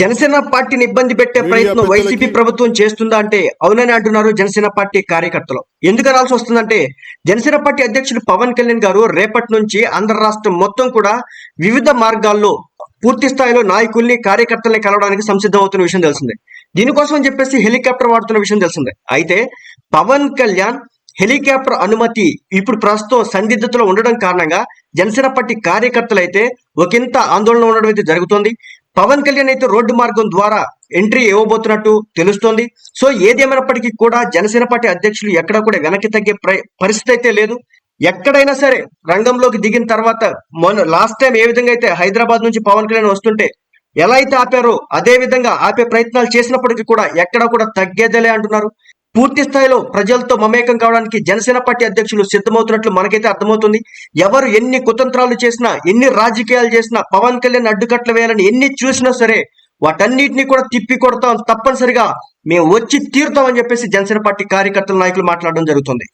జనసేన పార్టీని ఇబ్బంది పెట్టే ప్రయత్నం వైసీపీ ప్రభుత్వం చేస్తుందా అంటే అవునని అంటున్నారు జనసేన పార్టీ కార్యకర్తలు. ఎందుకు అనాల్సి వస్తుందంటే జనసేన పార్టీ అధ్యక్షుడు పవన్ కళ్యాణ్ గారు రేపటి నుంచి ఆంధ్ర రాష్ట్రం మొత్తం కూడా వివిధ మార్గాల్లో పూర్తి స్థాయిలో నాయకుల్ని కార్యకర్తల్ని కలవడానికి సంసిద్ధం అవుతున్న విషయం తెలిసిందే. దీనికోసం అని చెప్పేసి హెలికాప్టర్ వాడుతున్న విషయం తెలిసిందే. అయితే పవన్ కళ్యాణ్ హెలికాప్టర్ అనుమతి ఇప్పుడు ప్రస్తుతం సందిగ్ధతలో ఉండడం కారణంగా జనసేన పార్టీ కార్యకర్తలు అయితే ఒకంత ఆందోళన ఉండడం అయితే జరుగుతోంది. పవన్ కళ్యాణ్ అయితే రోడ్డు మార్గం ద్వారా ఎంట్రీ ఇవ్వబోతున్నట్టు తెలుస్తోంది. సో ఏదేమైనప్పటికీ కూడా జనసేన పార్టీ అధ్యక్షులు ఎక్కడ కూడా వెనక్కి తగ్గే ప్ర- పరిస్థితి అయితే లేదు. ఎక్కడైనా సరే రంగంలోకి దిగిన తర్వాత మొన్న లాస్ట్ టైం ఏ విధంగా అయితే హైదరాబాద్ నుంచి పవన్ కళ్యాణ్ వస్తుంటే ఎలా అయితే ఆపారో అదే విధంగా ఆపే ప్రయత్నాలు చేసినప్పటికీ కూడా ఎక్కడ కూడా తగ్గేదేలే అంటున్నారు. పూర్తి స్థాయిలో ప్రజలతో మమేకం కావడానికి జనసేన పార్టీ అధ్యక్షులు సిద్ధమవుతున్నట్లు మనకైతే అర్థమవుతుంది. ఎవరు ఎన్ని కుతంత్రాలు చేసినా ఎన్ని రాజకీయాలు చేసినా పవన్ కళ్యాణ్ అడ్డుకట్లు వేయాలని ఎన్ని చూసినా సరే వాటన్నిటిని కూడా తిప్పి కొడతాం తప్పనిసరిగా. మేము వచ్చి తీరుతామని చెప్పేసి జనసేన పార్టీ కార్యకర్తల నాయకులు మాట్లాడడం జరుగుతుంది.